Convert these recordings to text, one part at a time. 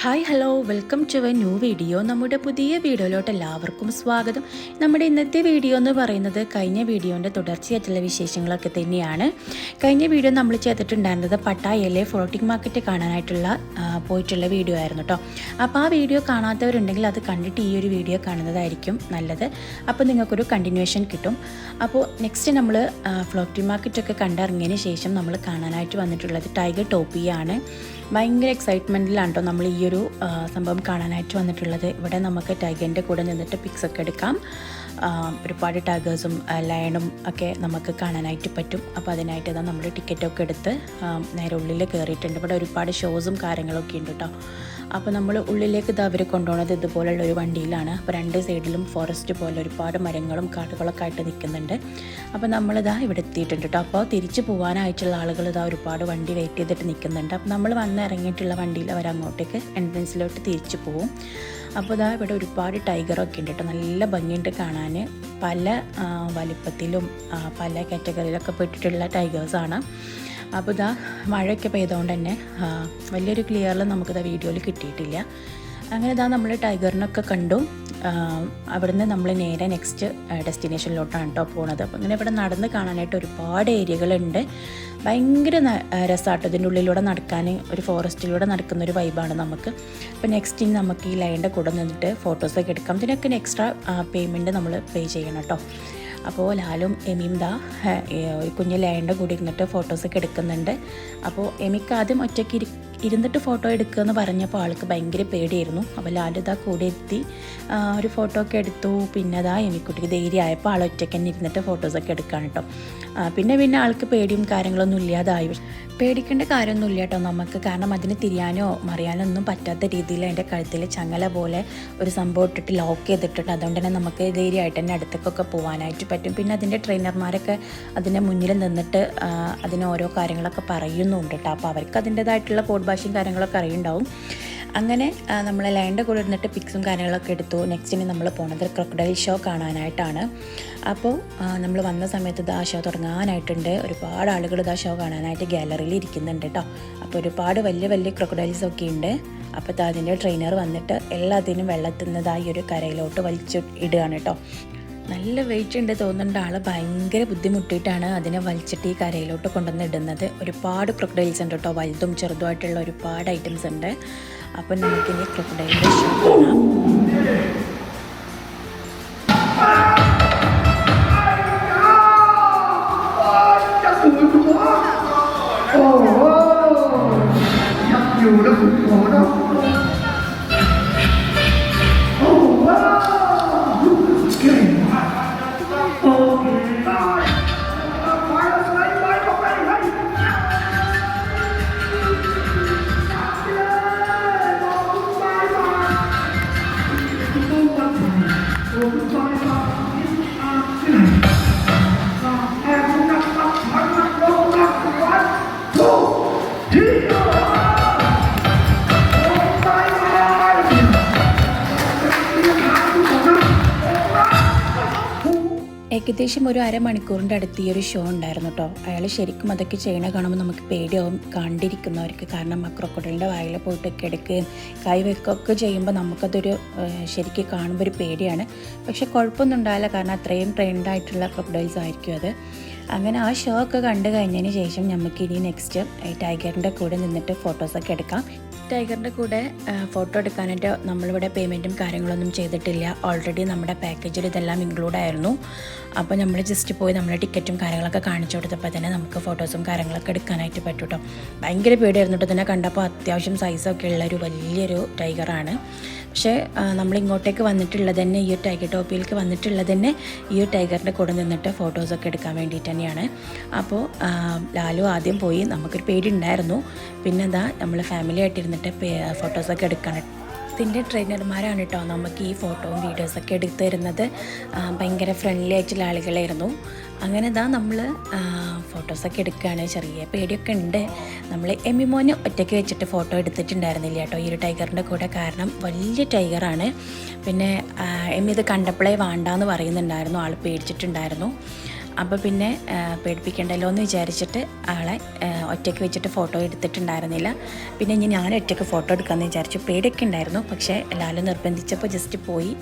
Hi hello welcome to a new video നമ്മുടെ പുതിയ വീഡിയോയിലോട്ട് എല്ലാവർക്കും സ്വാഗതം. നമ്മുടെ ഇന്നത്തെ വീഡിയോ എന്ന് പറയുന്നത് കഴിഞ്ഞ വീഡിയോന്റെ തുടർച്ചയായിട്ടുള്ള വിശേഷങ്ങളൊക്കെ തന്നെയാണ്. കഴിഞ്ഞ വീഡിയോ നമ്മൾ ചെയ്തിട്ടുണ്ടായിരുന്നത് പട്ടായയിലെ ഫ്ലോട്ടിംഗ് മാർക്കറ്റ് കാണാനായിട്ടുള്ള പോയിട്ടുള്ള വീഡിയോ ആയിരുന്നു കേട്ടോ അപ്പോൾ ആ വീഡിയോ കാണാത്തവരുണ്ടെങ്കിൽ അത് കണ്ടിട്ട് ഈ ഒരു വീഡിയോ കാണുന്നതായിരിക്കും നല്ലത്. അപ്പോൾ നിങ്ങൾക്കൊരു കണ്ടിന്യൂഷൻ കിട്ടും. അപ്പോൾ നെക്സ്റ്റ് നമ്മൾ ഫ്ലോട്ടിംഗ് മാർക്കറ്റൊക്കെ കണ്ടിറങ്ങിയതിന് ശേഷം നമ്മൾ കാണാനായിട്ട് വന്നിട്ടുള്ളത് ടൈഗർ ടോപ്പിയാണ് ഭയങ്കര എക്സൈറ്റ്മെന്റിലാണ് കേട്ടോ നമ്മൾ ഈ ഒരു സംഭവം കാണാനായിട്ട് വന്നിട്ടുള്ളത്. ഇവിടെ നമുക്ക് ടൈഗറിന്റെ കൂടെ നിന്നിട്ട് പിക്സൊക്കെ എടുക്കാം. ഒരുപാട് ടൈഗേഴ്സും ലയണും ഒക്കെ നമുക്ക് കാണാനായിട്ട് പറ്റും. അപ്പോൾ അതിനായിട്ട് ഇതാ നമ്മൾ ടിക്കറ്റൊക്കെ എടുത്ത് നേരെ ഉള്ളിൽ കയറിയിട്ടുണ്ട് ഇവിടെ ഒരുപാട് ഷോസും കാര്യങ്ങളൊക്കെ ഉണ്ട് കേട്ടോ അപ്പോൾ നമ്മൾ ഉള്ളിലേക്ക് ഇത് അവർ കൊണ്ടുപോകുന്നത് ഇതുപോലുള്ള ഒരു വണ്ടിയിലാണ്. അപ്പോൾ രണ്ട് സൈഡിലും ഫോറസ്റ്റ് പോലെ ഒരുപാട് മരങ്ങളും കാടുകളൊക്കെ ആയിട്ട് നിൽക്കുന്നുണ്ട്. അപ്പോൾ നമ്മളിതാ ഇവിടെ എത്തിയിട്ടുണ്ട് കേട്ടോ അപ്പോൾ തിരിച്ചു പോകാനായിട്ടുള്ള ആളുകൾ ഇതാ ഒരുപാട് വണ്ടി വെയിറ്റ് ചെയ്തിട്ട് നിൽക്കുന്നുണ്ട്. അപ്പോൾ നമ്മൾ വന്ന് ഇറങ്ങിയിട്ടുള്ള വണ്ടിയിൽ അവർ അങ്ങോട്ടേക്ക് എൻട്രൻസിലോട്ട് തിരിച്ചു പോകും അപ്പോൾ ഇതാ ഇവിടെ ഒരുപാട് ടൈഗറൊക്കെ ഉണ്ട് കേട്ടോ നല്ല ഭംഗിയുണ്ട് കാണാൻ പല വലിപ്പത്തിലും പല കാറ്റഗറിയിലൊക്കെ പെട്ടിട്ടുള്ള ടൈഗേഴ്സാണ് അപ്പോൾ ഇതാ മഴയൊക്കെ പെയ്തുകൊണ്ട് തന്നെ വലിയൊരു ക്ലിയറിൽ നമുക്കിതാ വീഡിയോയിൽ കിട്ടിയിട്ടില്ല. അങ്ങനെ ഇതാ നമ്മൾ ടൈഗറിനൊക്കെ കണ്ടു. അവിടുന്ന് നമ്മൾ നേരെ നെക്സ്റ്റ് ഡെസ്റ്റിനേഷനിലോട്ടാണ് കേട്ടോ പോണത്. അപ്പോൾ ഇങ്ങനെ ഇവിടെ നടന്ന് കാണാനായിട്ട് ഒരുപാട് ഏരിയകളുണ്ട്. ഭയങ്കര രസമാട്ടോ ഇതിന്റെ ഉള്ളിലൂടെ നടക്കാൻ ഒരു ഫോറസ്റ്റിലൂടെ നടക്കുന്ന ഒരു വൈബാണ് നമുക്ക്. അപ്പോൾ നെക്സ്റ്റ് ഇനി നമുക്ക് ഈ ലൈന്റെ കൂടെ നിന്നിട്ട് ഫോട്ടോസൊക്കെ എടുക്കാം. ഇതിനൊക്കെ എക്സ്ട്രാ പേയ്മെന്റ് നമ്മൾ പേ ചെയ്യണം കേട്ടോ അപ്പോൾ ലാലും എമിയും ദാ ഒരു കുഞ്ഞ് ലയന്റെ കൂടി ഇരുന്നിട്ട് ഫോട്ടോസൊക്കെ എടുക്കുന്നുണ്ട്. അപ്പോൾ എമിക്ക് ആദ്യം ഒറ്റയ്ക്ക് ഇരി ഇരുന്നിട്ട് ഫോട്ടോ എടുക്കുക എന്ന് പറഞ്ഞപ്പോൾ ആൾക്ക് ഭയങ്കര പേടിയായിരുന്നു. അപ്പോൾ ലാലിത കൂടെ എത്തി. ഒരു ഫോട്ടോ ഒക്കെ എടുത്തു. പിന്നെ അതാ എനിക്കുട്ടിക്ക് ധൈര്യമായപ്പോൾ ആൾ ഒറ്റയ്ക്ക് തന്നെ ഇരുന്നിട്ട് ഫോട്ടോസൊക്കെ എടുക്കാൻ കേട്ടോ. പിന്നെ പിന്നെ ആൾക്ക് പേടിയും കാര്യങ്ങളൊന്നും ഇല്ലാതായി. പേടിക്കേണ്ട കാര്യമൊന്നുമില്ല കേട്ടോ നമുക്ക്. കാരണം അതിന് തിരിയാനോ മറിയാനോ ഒന്നും പറ്റാത്ത രീതിയിൽ അതിന്റെ കഴുത്തിൽ ചങ്ങല പോലെ ഒരു സംഭവം ഇട്ടിട്ട് ലോക്ക് ചെയ്തിട്ടുണ്ട് അതുകൊണ്ട് തന്നെ നമുക്ക് ധൈര്യമായിട്ട് തന്നെ അടുത്തേക്കൊക്കെ പോകാനായിട്ട് പറ്റും. പിന്നെ അതിന്റെ ട്രെയിനർമാരൊക്കെ അതിന്റെ മുന്നിൽ നിന്നിട്ട് അതിന് ഓരോ കാര്യങ്ങളൊക്കെ പറയുന്നുണ്ട് കേട്ടോ. അപ്പോൾ അവർക്ക് അതിന്റേതായിട്ടുള്ള കോഡ് ഭാഷയും കാര്യങ്ങളൊക്കെ അറിയുണ്ടാവും. അങ്ങനെ നമ്മൾ ലൈന്റെ കൂടെ ഇരുന്നിട്ട് പിക്സും കാര്യങ്ങളൊക്കെ എടുത്തു. നെക്സ്റ്റിന് നമ്മൾ പോണത് ക്രൊക്കഡൈൽ ഷോ കാണാനായിട്ടാണ്. അപ്പോൾ നമ്മൾ വന്ന സമയത്ത് ഇത് ആ ഷോ തുടങ്ങാനായിട്ടുണ്ട്. ഒരുപാട് ആളുകൾ ഇത് ആ ഷോ കാണാനായിട്ട് ഗാലറിയിൽ ഇരിക്കുന്നുണ്ട് കേട്ടോ അപ്പോൾ ഒരുപാട് വലിയ വലിയ ക്രൊക്കഡൈൽസ് ഒക്കെ ഉണ്ട്. അപ്പോൾ അതിന്റെ ട്രെയിനർ വന്നിട്ട് എല്ലാത്തിനും വെള്ളത്തുന്നതായി ഒരു കരയിലോട്ട് വലിച്ചു ഇടുകയാണ് കേട്ടോ നല്ല വെയിറ്റ് ഉണ്ട് തോന്നുന്നുണ്ട്. ആൾ ഭയങ്കര ബുദ്ധിമുട്ടിയിട്ടാണ് അതിനെ വലിച്ചിട്ട് ഈ കരയിലോട്ട് കൊണ്ടുവന്ന് ഇടുന്നത്. ഒരുപാട് ക്രൊക്കഡൈൽസ് ഉണ്ട് കേട്ടോ വലുതും ചെറുതുമായിട്ടുള്ള ഒരുപാട് ഐറ്റംസ് ഉണ്ട്. അപ്പം നമുക്കിനി ക്രൊക്കഡൈലിന്റെ ഷോ കാണാം ഏകദേശം ഒരു അരമണിക്കൂറിന്റെ അടുത്ത് ഈ ഒരു ഷോ ഉണ്ടായിരുന്നു കേട്ടോ അയാൾ ശരിക്കും അതൊക്കെ ചെയ്യണ കാണുമ്പോൾ നമുക്ക് പേടിയാവും കണ്ടിരിക്കുന്നവർക്ക്. കാരണം ആ ക്രൊക്കഡലിന്റെ വായിൽ പോയിട്ട് കിടക്കുകയും കൈ വെക്കുകയൊക്കെ ചെയ്യുമ്പോൾ നമുക്കതൊരു ശരിക്കും കാണുമ്പോൾ ഒരു പേടിയാണ്. പക്ഷേ കുഴപ്പമൊന്നും ഉണ്ടാവില്ല. കാരണം അത്രയും ട്രെയിൻഡ് ആയിട്ടുള്ള ക്രൊക്കഡൈൽസ് ആയിരിക്കും അത്. അങ്ങനെ ആ ഷോ ഒക്കെ കണ്ടു കഴിഞ്ഞതിന് ശേഷം നമുക്കിനി നെക്സ്റ്റ് ടൈഗറിന്റെ കൂടെ നിന്നിട്ട് ഫോട്ടോസൊക്കെ എടുക്കാം. ടൈഗറിന്റെ കൂടെ ഫോട്ടോ എടുക്കാനായിട്ട് നമ്മളിവിടെ പേയ്മെന്റും കാര്യങ്ങളൊന്നും ചെയ്തിട്ടില്ല. ഓൾറെഡി നമ്മുടെ പാക്കേജിൽ ഇതെല്ലാം ഇൻക്ലൂഡ് ആയിരുന്നു. അപ്പോൾ നമ്മൾ ജസ്റ്റ് പോയി നമ്മുടെ ടിക്കറ്റും കാര്യങ്ങളൊക്കെ കാണിച്ചു കൊടുത്തപ്പോൾ തന്നെ നമുക്ക് ഫോട്ടോസും കാര്യങ്ങളൊക്കെ എടുക്കാനായിട്ട് പറ്റും ഭയങ്കര പേടിയായിരുന്നു കേട്ടോ തന്നെ കണ്ടപ്പോൾ അത്യാവശ്യം സൈസൊക്കെ ഉള്ളൊരു വലിയൊരു ടൈഗറാണ് പക്ഷേ നമ്മൾ ഇങ്ങോട്ടേക്ക് വന്നിട്ടുള്ളത് തന്നെ ഈ ഒരു ടൈഗർ ടോപ്പിയിലേക്ക് വന്നിട്ടുള്ളത് തന്നെ ഈ ഒരു ടൈഗറിന്റെ കൂടെ നിന്നിട്ട് ഫോട്ടോസൊക്കെ എടുക്കാൻ വേണ്ടിയിട്ട് തന്നെയാണ്. അപ്പോൾ ലാലു ആദ്യം പോയി നമുക്കൊരു പേടി ഉണ്ടായിരുന്നു പിന്നെ എന്താ നമ്മൾ ഫാമിലി ആയിട്ടിരുന്നിട്ട് ഫോട്ടോസൊക്കെ എടുക്കണം. ഇതിന്റെ ട്രെയിനർമാരാണ് കേട്ടോ നമുക്ക് ഈ ഫോട്ടോയും വീഡിയോസൊക്കെ എടുത്തു തരുന്നത്. ഭയങ്കര ഫ്രണ്ട്ലി ആയിട്ടുള്ള ആളുകളായിരുന്നു. അങ്ങനെ ഇതാ നമ്മൾ ഫോട്ടോസൊക്കെ എടുക്കുകയാണ് ചെറിയ പേടിയൊക്കെ ഉണ്ട്. നമ്മൾ എമിമോന് ഒറ്റയ്ക്ക് വെച്ചിട്ട് ഫോട്ടോ എടുത്തിട്ടുണ്ടായിരുന്നില്ല കേട്ടോ. ഈ ഒരു ടൈഗറിന്റെ കൂടെ കാരണം വലിയ ടൈഗറാണ്. പിന്നെ എമ്മി ഇത് കണ്ടപ്പോഴേ വേണ്ടാന്ന് പറയുന്നുണ്ടായിരുന്നു. ആൾ പേടിച്ചിട്ടുണ്ടായിരുന്നു. അപ്പോൾ പിന്നെ പേടിപ്പിക്കേണ്ടല്ലോ എന്ന് വിചാരിച്ചിട്ട് ആളെ ഒറ്റയ്ക്ക് വെച്ചിട്ട് ഫോട്ടോ എടുത്തിട്ടുണ്ടായിരുന്നില്ല. പിന്നെ ഇനി ഞാൻ ഒറ്റയ്ക്ക് ഫോട്ടോ എടുക്കാമെന്ന് വിചാരിച്ചു. പേടിയൊക്കെ ഉണ്ടായിരുന്നു. പക്ഷേ ലാലു നിർബന്ധിച്ചപ്പോൾ ജസ്റ്റ് പോയി.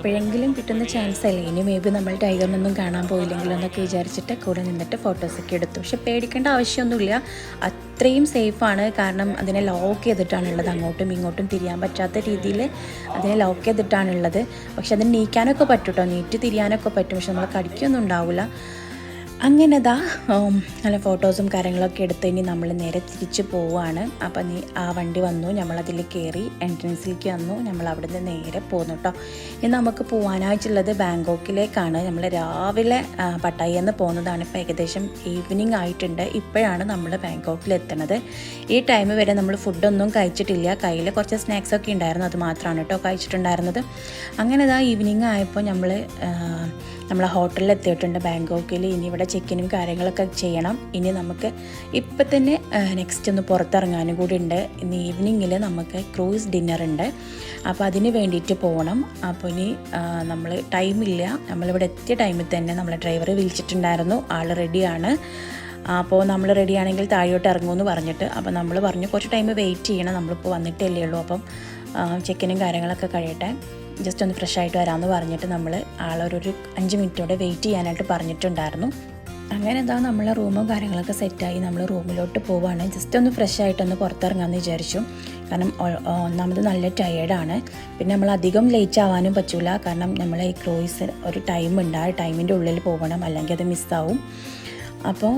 എപ്പോഴെങ്കിലും കിട്ടുന്ന ചാൻസ് അല്ലേ? ഇനി മേ ബി നമ്മൾ ടൈഗറിനൊന്നും കാണാൻ പോയില്ലെങ്കിലും എന്നൊക്കെ വിചാരിച്ചിട്ട് കൂടെ നിന്നിട്ട് ഫോട്ടോസൊക്കെ എടുത്തു. പക്ഷെ പേടിക്കേണ്ട ആവശ്യമൊന്നുമില്ല. അത്രയും സേഫാണ് കാരണം അതിനെ ലോക്ക് ചെയ്തിട്ടാണുള്ളത്. അങ്ങോട്ടും ഇങ്ങോട്ടും തിരിയാൻ പറ്റാത്ത രീതിയിൽ അതിനെ ലോക്ക് ചെയ്തിട്ടാണുള്ളത്. പക്ഷെ അതിന് നീക്കാനൊക്കെ പറ്റും കേട്ടോ നീറ്റ് തിരിയാനൊക്കെ പറ്റും. പക്ഷെ നമ്മൾ കടിക്കൊന്നും ഉണ്ടാവില്ല അങ്ങനെ ദാ നല്ല ഫോട്ടോസും കാര്യങ്ങളൊക്കെ എടുത്ത് ഇനി നമ്മൾ നേരെ തിരിച്ച് പോവുകയാണ്. അപ്പം നീ ആ വണ്ടി വന്നു നമ്മളതിൽ കയറി എൻട്രൻസിലേക്ക് വന്നു നമ്മൾ അവിടുന്ന് നേരെ പോന്നു കേട്ടോ ഇനി നമുക്ക് പോകാനായിട്ടുള്ളത് ബാങ്കോക്കിലേക്കാണ്. നമ്മൾ രാവിലെ നിന്ന് പോകുന്നതാണ്. ഇപ്പോൾ ഏകദേശം ഈവനിങ് ആയിട്ടുണ്ട്. ഇപ്പോഴാണ് നമ്മൾ ബാങ്കോക്കിൽ എത്തുന്നത് ഈ ടൈം വരെ നമ്മൾ ഫുഡൊന്നും കഴിച്ചിട്ടില്ല. കയ്യിൽ കുറച്ച് സ്നാക്സ് ഒക്കെ ഉണ്ടായിരുന്നു. അത് മാത്രമാണ് കേട്ടോ കഴിച്ചിട്ടുണ്ടായിരുന്നത്. അങ്ങനെ ഇതാ ഈവനിങ് ആയപ്പോൾ നമ്മൾ നമ്മളെ ഹോട്ടലിൽ എത്തിയിട്ടുണ്ട് ബാങ്കോക്കിൽ. ഇനി ഇവിടെ ചെക്കിനും കാര്യങ്ങളൊക്കെ ചെയ്യണം. ഇനി നമുക്ക് ഇപ്പം തന്നെ നെക്സ്റ്റ് ഒന്ന് പുറത്തിറങ്ങാനും കൂടി ഉണ്ട്. ഇന്ന് ഈവനിങ്ങിൽ നമുക്ക് ക്രൂസ് ഡിന്നർ ഉണ്ട്. അപ്പോൾ അതിന് വേണ്ടിയിട്ട് പോകണം. അപ്പോൾ ഇനി നമ്മൾ ടൈമില്ല നമ്മളിവിടെ എത്തിയ ടൈമിൽ തന്നെ നമ്മളെ ഡ്രൈവർ വിളിച്ചിട്ടുണ്ടായിരുന്നു. ആൾ റെഡിയാണ് അപ്പോൾ നമ്മൾ റെഡിയാണെങ്കിൽ താഴോട്ട് ഇറങ്ങുമെന്ന് പറഞ്ഞിട്ട് അപ്പോൾ നമ്മൾ പറഞ്ഞു കുറച്ച് ടൈം വെയിറ്റ് ചെയ്യണം. നമ്മളിപ്പോൾ വന്നിട്ടല്ലേ ഉള്ളൂ. അപ്പം ചെക്കിനും കാര്യങ്ങളൊക്കെ കഴിയട്ടെ. ജസ്റ്റ് ഒന്ന് ഫ്രഷ് ആയിട്ട് വരാമെന്ന് പറഞ്ഞിട്ട് നമ്മൾ ആളൊരു അഞ്ച് മിനിറ്റോടെ വെയിറ്റ് ചെയ്യാനായിട്ട് പറഞ്ഞിട്ടുണ്ടായിരുന്നു. അങ്ങനെ എന്താ നമ്മളെ റൂമും കാര്യങ്ങളൊക്കെ സെറ്റായി നമ്മൾ റൂമിലോട്ട് പോവാണ്. ജസ്റ്റ് ഒന്ന് ഫ്രഷ് ആയിട്ടൊന്ന് പുറത്തിറങ്ങാമെന്ന് വിചാരിച്ചു. കാരണം ഒന്നാമത് നല്ല ടയേർഡാണ് പിന്നെ നമ്മൾ അധികം ലേറ്റ് ആവാനും പറ്റില്ല കാരണം നമ്മളെ ഈ ക്രൂയിസ് ഒരു ടൈം ഉണ്ട്. ആ ടൈമിന്റെ ഉള്ളിൽ പോകണം അല്ലെങ്കിൽ അത് മിസ്സാവും അപ്പോൾ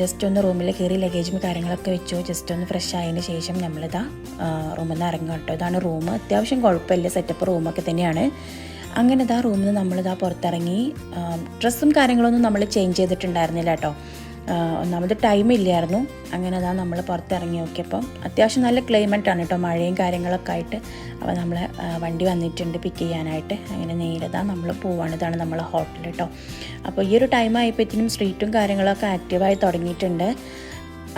ജസ്റ്റ് ഒന്ന് റൂമിൽ കയറി ലഗേജും കാര്യങ്ങളൊക്കെ വെച്ചു. ജസ്റ്റ് ഒന്ന് ഫ്രഷ് ആയതിന് ശേഷം നമ്മളിതാ റൂമിൽ നിന്ന് ഇറങ്ങും കേട്ടോ. ഇതാണ് റൂം അത്യാവശ്യം കുഴപ്പമില്ല സെറ്റപ്പ് റൂമൊക്കെ തന്നെയാണ്. അങ്ങനെ ഇതാ റൂമിൽ നിന്ന് നമ്മളിതാ പുറത്തിറങ്ങി ഡ്രസ്സും കാര്യങ്ങളൊന്നും നമ്മൾ ചേഞ്ച് ചെയ്തിട്ടുണ്ടായിരുന്നില്ല കേട്ടോ. ഒന്നാമത് ടൈം ഇല്ലായിരുന്നു. അങ്ങനെ അതാ നമ്മൾ പുറത്തിറങ്ങി. നോക്കിയപ്പം അത്യാവശ്യം നല്ല ക്ലൈമറ്റ് ആണ് കേട്ടോ മഴയും കാര്യങ്ങളൊക്കെ ആയിട്ട്. അപ്പോൾ നമ്മൾ വണ്ടി വന്നിട്ടുണ്ട് പിക്ക് ചെയ്യാനായിട്ട്. അങ്ങനെ നേരിതാ നമ്മൾ പോവാണ്. ഇതാണ് നമ്മളെ ഹോട്ടൽ കേട്ടോ അപ്പോൾ ഈ ഒരു ടൈം ആയപ്പോഴത്തേനും സ്ട്രീറ്റും കാര്യങ്ങളൊക്കെ ആക്റ്റീവായി തുടങ്ങിയിട്ടുണ്ട്.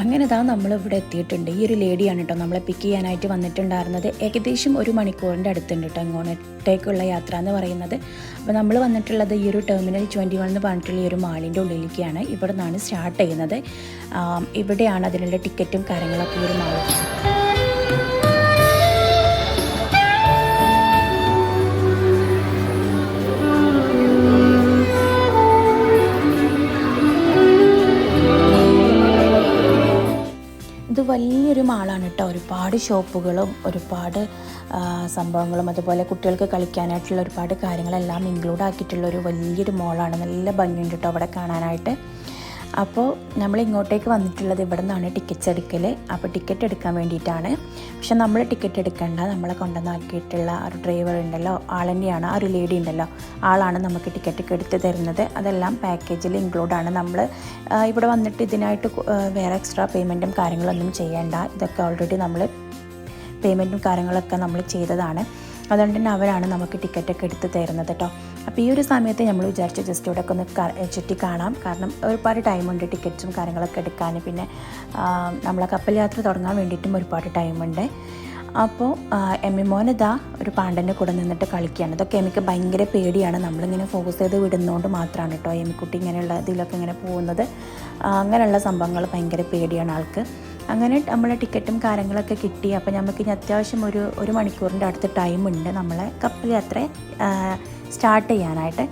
അങ്ങനെ ഇതാ നമ്മൾ ഇവിടെ എത്തിയിട്ടുണ്ട്. ഈ ഒരു ലേഡിയാണ് കേട്ടോ നമ്മളെ പിക്ക് ചെയ്യാനായിട്ട് വന്നിട്ടുണ്ടായിരുന്നത്. ഏകദേശം ഒരു മണിക്കൂറിന്റെ അടുത്തുണ്ട് കേട്ടോ ഇങ്ങോട്ടേക്കുള്ള യാത്ര എന്ന് പറയുന്നത്. അപ്പോൾ നമ്മൾ വന്നിട്ടുള്ളത് ഈ ഒരു ടെർമിനൽ ട്വന്റി വൺ എന്ന് പറഞ്ഞിട്ടുള്ള ഈ ഒരു മാളിന്റെ ഉള്ളിലേക്കാണ്. ഇവിടെ നിന്നാണ് സ്റ്റാർട്ട് ചെയ്യുന്നത് ഇവിടെയാണ് അതിനുള്ള ടിക്കറ്റും കാര്യങ്ങളൊക്കെ ഈ ഒരു മാൾ ഇത് വലിയൊരു മാളാണ് കേട്ടോ. ഒരുപാട് ഷോപ്പുകളും ഒരുപാട് സംഭവങ്ങളും അതുപോലെ കുട്ടികൾക്ക് കളിക്കാനായിട്ടുള്ള ഒരുപാട് കാര്യങ്ങളെല്ലാം ഇൻക്ലൂഡ് ആക്കിയിട്ടുള്ള ഒരു വലിയൊരു മോളാണ്. നല്ല ഭംഗിയുണ്ട് കേട്ടോ അവിടെ കാണാനായിട്ട്. അപ്പോൾ നമ്മൾ ഇങ്ങോട്ടേക്ക് വന്നിട്ടുള്ളത് ഇവിടെ നിന്നാണ് ടിക്കറ്റ്സ് എടുക്കൽ അപ്പോൾ ടിക്കറ്റ് എടുക്കാൻ വേണ്ടിയിട്ടാണ്. പക്ഷെ നമ്മൾ ടിക്കറ്റ് എടുക്കേണ്ട. നമ്മളെ കൊണ്ടുവന്നാക്കിയിട്ടുള്ള ഒരു ഡ്രൈവർ ഉണ്ടല്ലോ ആൾ തന്നെയാണ് ആ ഒരു ലേഡി ഉണ്ടല്ലോ. ആളാണ് നമുക്ക് ടിക്കറ്റ് ഒക്കെ എടുത്ത് തരുന്നത്. അതെല്ലാം പാക്കേജിൽ ഇൻക്ലൂഡാണ് നമ്മൾ ഇവിടെ വന്നിട്ട് ഇതിനായിട്ട് വേറെ എക്സ്ട്രാ പേയ്മെന്റും കാര്യങ്ങളൊന്നും ചെയ്യേണ്ട. ഇതൊക്കെ ഓൾറെഡി നമ്മൾ പേയ്മെന്റും കാര്യങ്ങളൊക്കെ നമ്മൾ ചെയ്തതാണ്. അതുകൊണ്ട് തന്നെ അവരാണ് നമുക്ക് ടിക്കറ്റൊക്കെ എടുത്ത് തരുന്നത് കേട്ടോ അപ്പോൾ ഈ ഒരു സമയത്ത് നമ്മൾ വിചാരിച്ചു ജസ്റ്റ് ഇവിടെ ഒക്കെ ഒന്ന് ചുറ്റി കാണാം. കാരണം ഒരുപാട് ടൈമുണ്ട് ടിക്കറ്റ്സും കാര്യങ്ങളൊക്കെ എടുക്കാൻ. പിന്നെ നമ്മളെ കപ്പൽ യാത്ര തുടങ്ങാൻ വേണ്ടിയിട്ടും ഒരുപാട് ടൈമുണ്ട് അപ്പോൾ എമ്മി മോൻ ഒരു പാണ്ടന്റെ കൂടെ നിന്നിട്ട് കളിക്കുകയാണ്. ഇതൊക്കെ എമിക്ക് ഭയങ്കര പേടിയാണ്. നമ്മളിങ്ങനെ ഫോക്കസ് ചെയ്ത് വിടുന്നതുകൊണ്ട് മാത്രമാണ് കേട്ടോ എമിക്കുട്ടി ഇങ്ങനെയുള്ള ഇതിലൊക്കെ ഇങ്ങനെ പോകുന്നത്. അങ്ങനെയുള്ള സംഭവങ്ങൾ ഭയങ്കര പേടിയാണ് ആൾക്ക്. അങ്ങനെ നമ്മളെ ടിക്കറ്റും കാര്യങ്ങളൊക്കെ കിട്ടി. അപ്പോൾ നമുക്ക് ഇനി അത്യാവശ്യം ഒരു ഒരു മണിക്കൂറിന്റെ അടുത്ത് ടൈമുണ്ട് നമ്മളെ കപ്പൽ യാത്ര സ്റ്റാർട്ട് ചെയ്യാനായിട്ട്.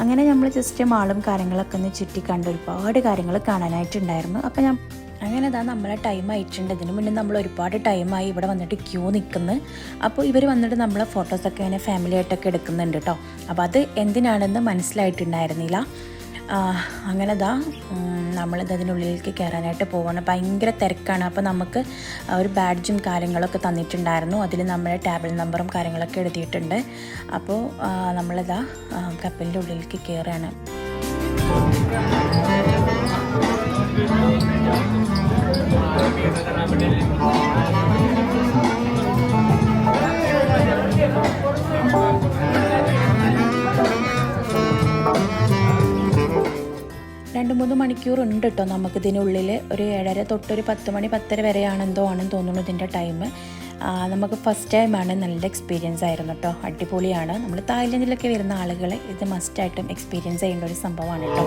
അങ്ങനെ നമ്മൾ ജസ്റ്റ് മാളും കാര്യങ്ങളൊക്കെ ഒന്ന് ചുറ്റി കണ്ട് ഒരുപാട് കാര്യങ്ങൾ കാണാനായിട്ടുണ്ടായിരുന്നു. അപ്പോൾ ഞാൻ അങ്ങനെ അതാ നമ്മളെ ടൈം ആയിട്ടുണ്ട്. ഇതിന് മുന്നേ നമ്മൾ ഒരുപാട് ടൈമായി ഇവിടെ വന്നിട്ട് ക്യൂ നിൽക്കുന്നു അപ്പോൾ ഇവർ വന്നിട്ട് നമ്മളെ ഫോട്ടോസൊക്കെ ഇങ്ങനെ ഫാമിലിയായിട്ടൊക്കെ എടുക്കുന്നുണ്ട് കേട്ടോ അപ്പോൾ അത് എന്തിനാണെന്ന് മനസ്സിലായിട്ടുണ്ടായിരുന്നില്ല. അങ്ങനെ ദാ നമ്മളിത് അതിനുള്ളിലേക്ക് കയറാനായിട്ട് പോവാണ്. ഭയങ്കര തിരക്കാണ്. അപ്പോൾ നമുക്ക് ഒരു ബാഡ്ജും കാര്യങ്ങളൊക്കെ തന്നിട്ടുണ്ടായിരുന്നു. അതിൽ നമ്മുടെ ടേബിൾ നമ്പറും കാര്യങ്ങളൊക്കെ എഴുതിയിട്ടുണ്ട്. അപ്പോൾ നമ്മളിതാ കപ്പലിന്റെ ഉള്ളിലേക്ക് കയറുകയാണ് രണ്ട് മൂന്ന് മണിക്കൂർ ഉണ്ട് കേട്ടോ നമുക്ക് ഇതിനുള്ളിൽ ഒരു ഏഴര തൊട്ടൊരു പത്ത് മണി പത്തര വരെയാണ് എന്തോ ആണെന്ന് തോന്നുന്നു ഇതിന്റെ ടൈം നമുക്ക് ഫസ്റ്റ് ടൈമാണ് നല്ല എക്സ്പീരിയൻസ് ആയിരുന്നു കേട്ടോ അടിപൊളിയാണ്. നമ്മൾ തായ്ലൻഡിലൊക്കെ വരുന്ന ആളുകൾ ഇത് മസ്റ്റായിട്ടും എക്സ്പീരിയൻസ് ചെയ്യേണ്ട ഒരു സംഭവമാണ് കേട്ടോ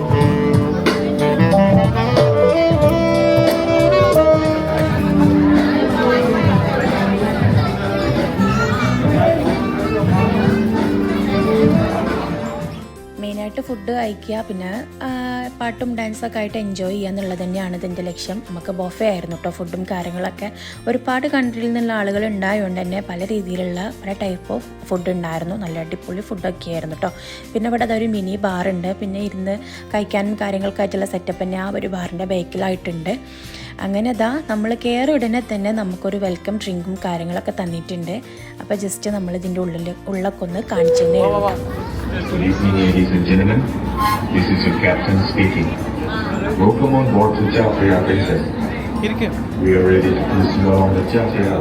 ഫുഡ് കഴിക്കുക പിന്നെ പാട്ടും ഡാൻസൊക്കെ ആയിട്ട് എൻജോയ് ചെയ്യുക എന്നുള്ളത് തന്നെയാണ് ഇതിന്റെ ലക്ഷ്യം. നമുക്ക് ബോഫെ ആയിരുന്നു കേട്ടോ ഫുഡും കാര്യങ്ങളൊക്കെ. ഒരുപാട് കൺട്രിയിൽ നിന്നുള്ള ആളുകൾ ഉണ്ടായതുകൊണ്ട് തന്നെ പല രീതിയിലുള്ള പല ടൈപ്പ് ഓഫ് ഫുഡ് ഉണ്ടായിരുന്നു. നല്ല അടിപൊളി ഫുഡൊക്കെ ആയിരുന്നു കേട്ടോ പിന്നെ ഇവിടെ അതൊരു മിനി ബാറുണ്ട് പിന്നെ ഇരുന്ന് കഴിക്കാനും കാര്യങ്ങൾക്കായിട്ടുള്ള സെറ്റപ്പ് തന്നെ ആ ഒരു ബാറിന്റെ ബേക്കിലായിട്ടുണ്ട് അങ്ങനെ അതാ നമ്മൾ കയറി ഉടനെ തന്നെ നമുക്കൊരു വെൽക്കം ഡ്രിങ്കും കാര്യങ്ങളൊക്കെ തന്നിട്ടുണ്ട്. അപ്പോൾ ജസ്റ്റ് നമ്മൾ ഇതിന്റെ ഉള്ളിൽ ഉള്ളക്കൊന്ന് കാണിച്ചു തന്നേ. Good evening, ladies and gentlemen. This is your captain speaking. Welcome on board to Jia Phraya Princess. We are ready to cruise you along the Jia Phraya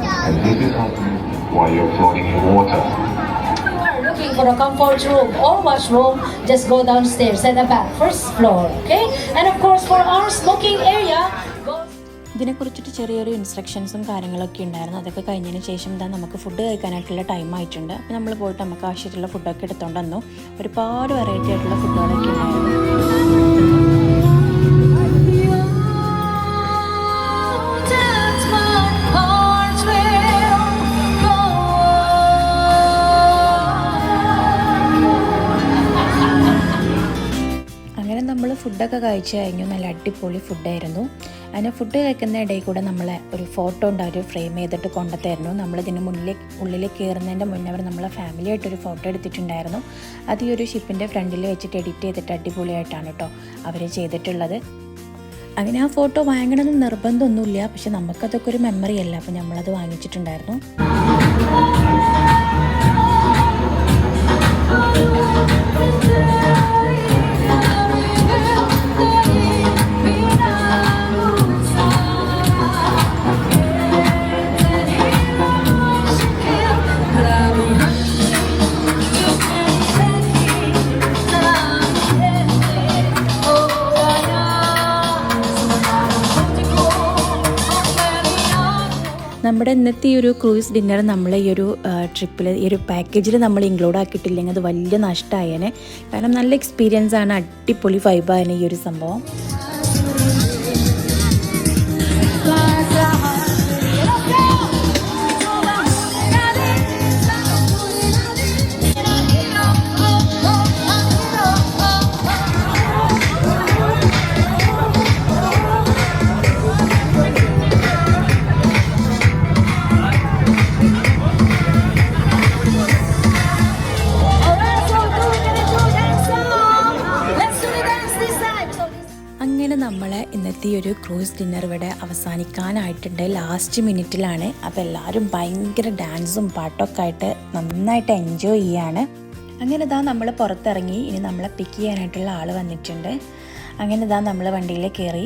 And this is happening while you're floating in water. are looking for a comfort room or washroom, just go downstairs at the back, first floor, okay? And of course, for our smoking area, go. ഇതിനെക്കുറിച്ചിട്ട് ചെറിയൊരു ഇൻസ്ട്രക്ഷൻസും കാര്യങ്ങളൊക്കെ ഉണ്ടായിരുന്നു. അതൊക്കെ കഴിഞ്ഞതിന് ശേഷം ഇതാ നമുക്ക് food കഴിക്കാനായിട്ടുള്ള time ആയിട്ടുണ്ട്. അപ്പോൾ നമ്മൾ പോയിട്ട് നമുക്ക് ആവശ്യമായിട്ടുള്ള ഫുഡൊക്കെ എടുത്തുകൊണ്ട് വന്നു. ഒരുപാട് വെറൈറ്റി ആയിട്ടുള്ള ഫുഡുകളൊക്കെ ഉണ്ടായിരുന്നു. ഫുഡൊക്കെ കഴിച്ചു കഴിഞ്ഞു. നല്ല അടിപൊളി ഫുഡായിരുന്നു അങ്ങനെ ഫുഡ് കഴിക്കുന്ന ഇടയിൽ കൂടെ നമ്മളെ ഒരു ഫോട്ടോ ഉണ്ട് അവർ ഫ്രെയിം ചെയ്തിട്ട് കൊണ്ടുതരുന്നു. നമ്മളിതിന് മുന്നിൽ ഉള്ളിൽ കയറുന്നതിന്റെ മുന്നേ അവർ നമ്മളെ ഫാമിലി ആയിട്ടൊരു ഫോട്ടോ എടുത്തിട്ടുണ്ടായിരുന്നു. അത് ഈ ഒരു ഷിപ്പിന്റെ ഫ്രണ്ടിൽ വെച്ചിട്ട് എഡിറ്റ് ചെയ്തിട്ട് അടിപൊളിയായിട്ടാണ് കേട്ടോ അവർ ചെയ്തിട്ടുള്ളത്. അങ്ങനെ ആ ഫോട്ടോ വാങ്ങണമെന്ന് നിർബന്ധമൊന്നുമില്ല. പക്ഷെ നമുക്കതൊക്കെ ഒരു മെമ്മറി അല്ല? അപ്പോൾ നമ്മളത് വാങ്ങിച്ചിട്ടുണ്ടായിരുന്നു. നമ്മുടെ ഇന്നത്തെ ഈ ഒരു ക്രൂയിസ് ഡിന്നർ നമ്മൾ ഈ ഒരു ട്രിപ്പിൽ ഈ ഒരു പാക്കേജിൽ നമ്മൾ ഇൻക്ലൂഡ് ആക്കിയിട്ടില്ലെങ്കിൽ അത് വലിയ നഷ്ടമായേനെ കാരണം നല്ല എക്സ്പീരിയൻസ് ആണ് അടിപൊളി വൈബാണ് ഈ ഒരു സംഭവം. ഡിന്നർ ഇവിടെ അവസാനിക്കാനായിട്ടുണ്ട്. ലാസ്റ്റ് മിനിറ്റിലാണ്. അപ്പോൾ എല്ലാവരും ഭയങ്കര ഡാൻസും പാട്ടൊക്കെ ആയിട്ട് നന്നായിട്ട് എൻജോയ് ചെയ്യാണ്. അങ്ങനെ ഇതാ നമ്മൾ പുറത്തിറങ്ങി. ഇനി നമ്മളെ പിക്ക് ചെയ്യാനായിട്ടുള്ള ആൾ വന്നിട്ടുണ്ട്. അങ്ങനെ ഇതാ നമ്മൾ വണ്ടിയിൽ കയറി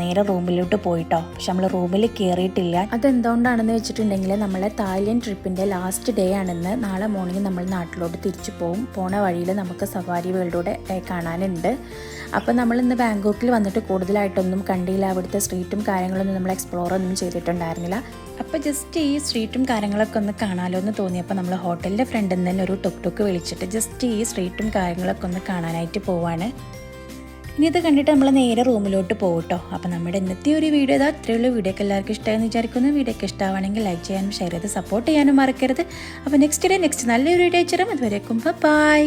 നേരെ റൂമിലോട്ട് പോയിട്ടോ. പക്ഷെ നമ്മൾ റൂമിൽ കയറിയിട്ടില്ല അതെന്തുകൊണ്ടാണെന്ന് വെച്ചിട്ടുണ്ടെങ്കിൽ നമ്മളെ തായ്ലൻ ട്രിപ്പിന്റെ ലാസ്റ്റ് ഡേ ആണെന്ന് നാളെ മോർണിംഗ് നമ്മൾ നാട്ടിലോട്ട് തിരിച്ചു പോകും പോണ വഴിയിൽ നമുക്ക് സവാരി വേൾഡൂടെ കാണാനുണ്ട്. അപ്പോൾ നമ്മൾ ഇന്ന് ബാങ്കോക്കിൽ വന്നിട്ട് കൂടുതലായിട്ടൊന്നും കണ്ടില്ല. അവിടുത്തെ സ്ട്രീറ്റും കാര്യങ്ങളൊന്നും നമ്മൾ എക്സ്പ്ലോർ ഒന്നും ചെയ്തിട്ടുണ്ടായിരുന്നില്ല. അപ്പോൾ ജസ്റ്റ് ഈ സ്ട്രീറ്റും കാര്യങ്ങളൊക്കെ ഒന്ന് കാണാമല്ലോ എന്ന് തോന്നിയപ്പോൾ നമ്മൾ ഹോട്ടലിന്റെ ഫ്രണ്ടിൽ നിന്ന് തന്നെ ഒരു ടുക് ടുക്ക് വിളിച്ചിട്ട് ജസ്റ്റ് ഈ സ്ട്രീറ്റും കാര്യങ്ങളൊക്കെ ഒന്ന് കാണാനായിട്ട് പോവാണ്. ഇനി ഇത് കണ്ടിട്ട് നമ്മൾ നേരെ റൂമിലോട്ട് പോകട്ടോ അപ്പോൾ നമ്മുടെ ഇന്നത്തെ ഒരു വീഡിയോ ഇതാ. അത്രയുള്ള വീഡിയോ ഒക്കെ എല്ലാവർക്കും ഇഷ്ടമായെന്ന് വിചാരിക്കുന്നു. വീഡിയോ ഒക്കെ ഇഷ്ടമാണെങ്കിൽ ലൈക്ക് ചെയ്യാനും ഷെയർ ചെയ്ത് സപ്പോർട്ട് ചെയ്യാനും മറക്കരുത്. അപ്പോൾ നെക്സ്റ്റ് ഡേ നെക്സ്റ്റ് നല്ലൊരു വീഡിയോ അയച്ചു അതുവരേക്കും ബൈ